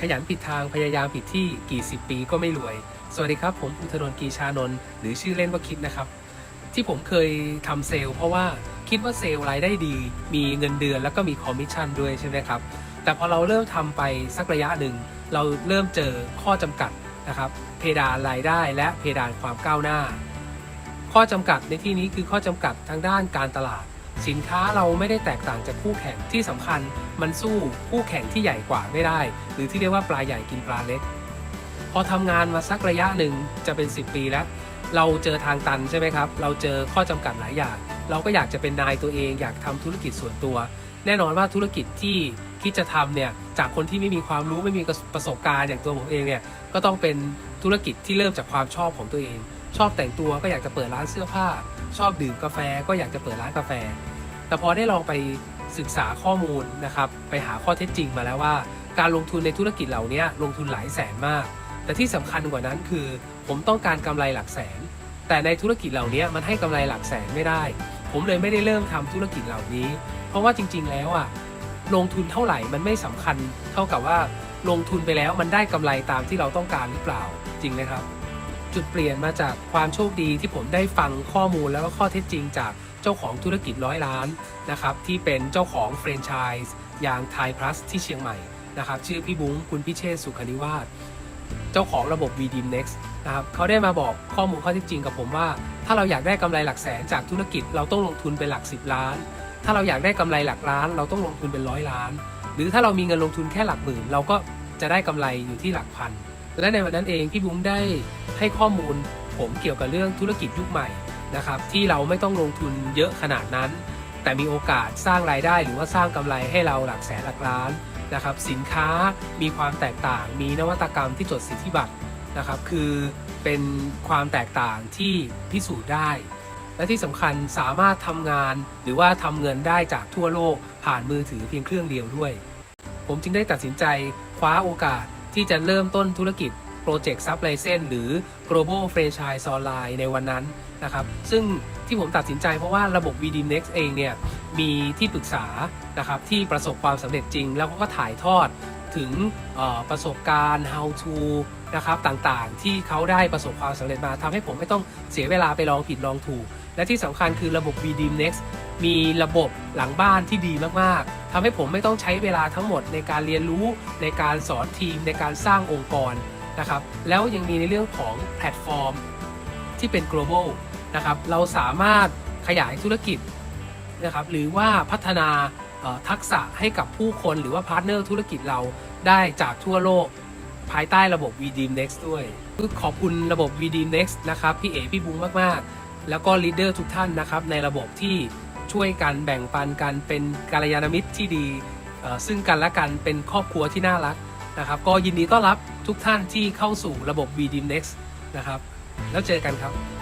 ขยันผิดทางพยายามผิดที่กี่สิบปีก็ไม่รวย สวัสดีครับ ผมอุทนนท์กีชานนท์หรือชื่อเล่นว่าคิดนะครับ ที่ผมเคยทำเซลล์เพราะว่าคิดว่าเซลล์รายได้ดี มีเงินเดือนแล้วก็มีคอมมิชชั่นด้วยใช่ไหมครับ แต่พอเราเริ่มทำไปสักระยะหนึ่ง เราเริ่มเจอข้อจำกัดนะครับ เพดานรายได้และเพดานความก้าวหน้า ข้อจำกัดในที่นี้คือข้อจำกัดทางด้านการตลาด สินค้าเราไม่ได้แตกต่างจากคู่แข่งที่สำคัญ มันสู้คู่แข่งที่ใหญ่กว่าไม่ได้ หรือที่เรียกว่าปลาใหญ่กินปลาเล็ก พอทำงานมาสักระยะหนึ่งจะเป็น 10 ปีแล้ว เราเจอทางตันใช่ไหมครับ เราเจอข้อจำกัดหลายอย่าง เราก็อยากจะเป็นนายตัวเอง อยากทำธุรกิจส่วนตัว แน่นอนว่าธุรกิจที่คิดจะทำเนี่ยจากคนที่ไม่มีความรู้ไม่มีประสบการณ์อย่างตัวผมเองเนี่ยก็ต้องเป็นธุรกิจที่เริ่มจากความชอบของตัวเอง ชอบแต่งตัวก็อยากจะเปิดร้านเสื้อผ้า ชอบดื่มกาแฟก็อยากจะเปิดร้านกาแฟ แต่พอได้ลองไปศึกษาข้อมูลนะครับ ไปหาข้อเท็จจริงมาแล้วว่า การลงทุนในธุรกิจเหล่านี้ลงทุนหลายแสนมาก แต่ที่สำคัญกว่านั้นคือ ผมต้องการกำไรหลักแสน แต่ในธุรกิจเหล่านี้มันให้กำไรหลักแสนไม่ได้ ผมเลยไม่ได้เริ่มทำธุรกิจเหล่านี้ เพราะว่าจริง ๆ แล้วอะลงทุนเท่าไหร่มันไม่สำคัญ เท่ากับว่าลงทุนไปแล้วมันได้กำไรตามที่เราต้องการหรือเปล่าจริงไหมครับ จุดเปลี่ยนมาจากความโชคดีที่ผมได้ฟังข้อมูลแล้วก็ข้อเท็จจริงจากเจ้าของธุรกิจร้อยล้านนะครับที่เป็นเจ้าของแฟรนไชส์อย่างไทยพลัสที่เชียงใหม่นะครับชื่อพี่บุ้งคุณพิเชษสุขนิวาสเจ้าของระบบ v d m Next นะครับเขาได้มาบอกข้อมูลข้อเท็จจริงกับผมว่า ถ้าเราอยากได้กำไรหลักแสนจากธุรกิจเราต้องลงทุนเป็นหลัก 10 ล้าน ถ้าเราอยากได้กำไรหลักล้าน เราต้องลงทุนเป็นร้อยล้าน หรือถ้าเรามีเงินลงทุนแค่หลักหมื่นเราก็จะได้กำไรอยู่ที่หลักพัน และในวันนั้นเองพี่บุ้งได้ให้ข้อมูลผมเกี่ยวกับเรื่องธุรกิจยุคใหม่นะครับที่เราไม่ต้องลงทุนเยอะขนาดนั้น แต่มีโอกาสสร้างรายได้หรือว่าสร้างกำไรให้เราหลักแสนหลักล้านนะครับสินค้ามีความแตกต่าง มีนวัตกรรมที่จดสิทธิบัตรนะครับคือเป็นความแตกต่างที่พิสูจน์ได้ และที่สำคัญสามารถทำงานหรือว่าทำเงินได้จากทั่วโลกผ่านมือถือเพียงเครื่องเดียวด้วย ผมจึงได้ตัดสินใจคว้าโอกาส ที่จะเริ่มต้นธุรกิจโปรเจกต์ซับไลเซนหรือ Global Franchise Online ในวันนั้นนะครับ ซึ่งที่ผมตัดสินใจเพราะว่าระบบ v d Next เองเนี่ยมีที่ปรึกษานะครับที่ประสบความสำเร็จจริง แล้วก็ถ่ายทอดถึงประสบการณ์ how to นะครับต่างๆ ที่เขาได้ประสบความสำเร็จมาทำให้ผมไม่ต้องเสียเวลาไปลองผิดลองถูก และที่สำคัญคือระบบ v d m Next มีระบบหลังบ้านที่ดีมากๆทำให้ผมไม่ต้องใช้เวลาทั้งหมดในการเรียนรู้ในการสอนทีมในการสร้างองค์กรนะครับแล้วยังมีในเรื่องของแพลตฟอร์มที่เป็น global นะครับเราสามารถขยายธุรกิจนะครับหรือว่าพัฒนาทักษะให้กับผู้คนหรือว่าพาร์ทเนอร์ธุรกิจเราได้จากทั่วโลก ภายใต้ระบบ v d m Next ด้วยขอบคุณระบบ v d m Next นะครับ พี่เอพี่บุ้งมาก ๆ แล้วก็ลีดเดอร์ทุกท่านนะครับ ในระบบที่ช่วยกันแบ่งปันกันเป็นกาลยานมิตรที่ดี ซึ่งกันและกันเป็นครอบครัวที่น่ารักนะครับ ก็ยินดีต้อนรับทุกท่านที่เข้าสู่ระบบ v d m Next นะครับ แล้วเจอกันครับ